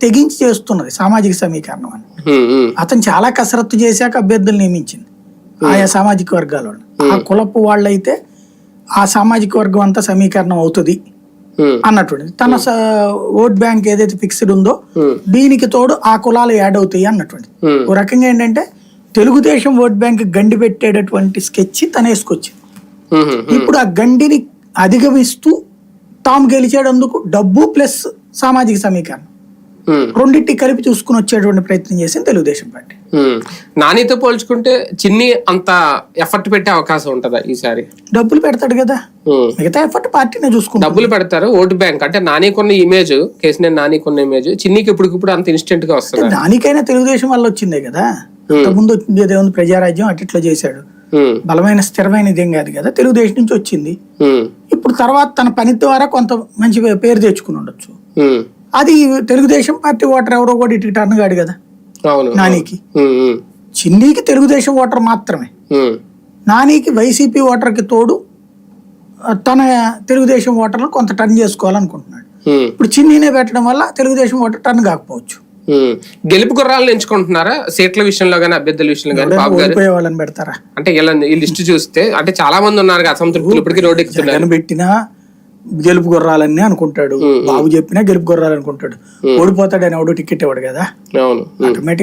తెగించి చేస్తున్నది సామాజిక సమీకరణం అని. అతను చాలా కసరత్తు చేశాక అభ్యర్థులు నియమించింది. ఆయా సామాజిక వర్గాల వాళ్ళు ఆ కులపు వాళ్ళైతే ఆ సామాజిక వర్గం అంతా సమీకరణం అవుతుంది అన్నటువంటిది. తన ఓట్ బ్యాంక్ ఏదైతే ఫిక్స్డ్ ఉందో దీనికి తోడు ఆ కులాలు యాడ్ అవుతాయి అన్నటువంటిది. ఉమ్, ఓ రకంగా ఏంటంటే తెలుగుదేశం ఓట్ బ్యాంక్ గండి పెట్టేటటువంటి స్కెచ్ తన వేసుకొచ్చింది. ఇప్పుడు ఆ గండిని అధిగమిస్తూ తాము గెలిచేటందుకు డబ్బు ప్లస్ సామాజిక సమీకరణం. రెండింటి కలిపి చూసుకుని వచ్చేటువంటి ప్రయత్నం చేసింది తెలుగుదేశం పార్టీ. నానితో పోల్చుకుంటే చిన్ని అంత ఎఫర్ట్ పెట్టే అవకాశం ఉంటుందా ఈసారి? డబ్బులు పెడతాడు కదా. మిగతా ఎఫర్ట్ పార్టీనే చూసుకుంటాడు డబ్బులు పెడతారు ఓటు బ్యాంక్. అంటే నానికున్న ఇమేజ్ కేసీఆర్ నానికున్న ఇమేజ్ చిన్నికి ఇప్పటికిప్పుడు అంత ఇన్స్టెంట్గా వస్తుంది? దానికైనా తెలుగుదేశం వల్ల వచ్చిందే కదా. అంతకుముందు వచ్చింది ఏదేముంది ప్రజారాజ్యం అటు ఇట్లా చేశాడు. బలమైన స్థిరమైన ఇదేం కాదు కదా. తెలుగుదేశం నుంచి వచ్చింది. ఇప్పుడు తర్వాత తన పని ద్వారా కొంత మంచి పేరు తెచ్చుకుని ఉండొచ్చు. అది తెలుగుదేశం పార్టీ ఓటర్ ఎవరో కూడా ఇటు టర్న్ కాడు కదా. నానికి. చిన్నీకి తెలుగుదేశం ఓటర్ మాత్రమే. నానికి వైసీపీ ఓటర్కి తోడు తన తెలుగుదేశం ఓటర్లు కొంత టర్న్ చేసుకోవాలనుకుంటున్నాడు. ఇప్పుడు చిన్నీనే పెట్టడం వల్ల తెలుగుదేశం ఓటర్ టర్న్ కాకపోవచ్చు. గెలుపు గుర్రాలను ఎంచుకుంటున్నారా? సీట్ల విషయంలో గానీ అభ్యర్థుల విషయంలో గానీ? బాబు గారు? వాళ్ళని పెడతారా? అంటే ఇలా ఈ లిస్ట్ చూస్తే అంటే చాలా మంది ఉన్నారు అసంతృప్తులు ఇప్పటికీ రోడ్డు ఎక్కుతున్నారు. పెట్టినా గెలుపు గుర్రాలన్నీ అనుకుంటాడు. బాబు చెప్పినా గెలుపు గుర్రాలు అనుకుంటాడు ఓడిపోతాడని ఎవడు టికెట్ ఇవ్వడు కదా. ఆటోమేటిక్